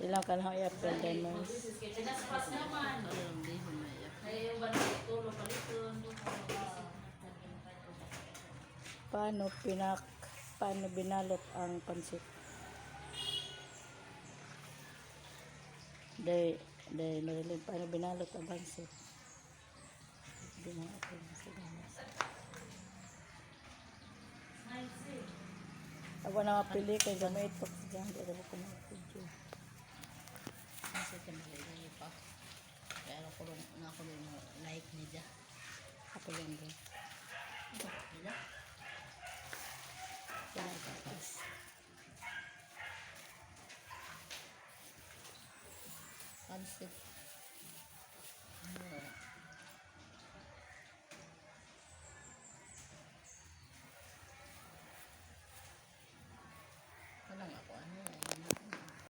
Ilang ka na i-upload din mo. Paano pinak paano binalot ang pansit? Day, day, Marilyn, paano binalot ang pansit? Ako sa ganas. Ako na mapili kay gamit dyan. Hindi ako na aku boleh nak naik ni je apa yang tu ya ya ya ya ya ya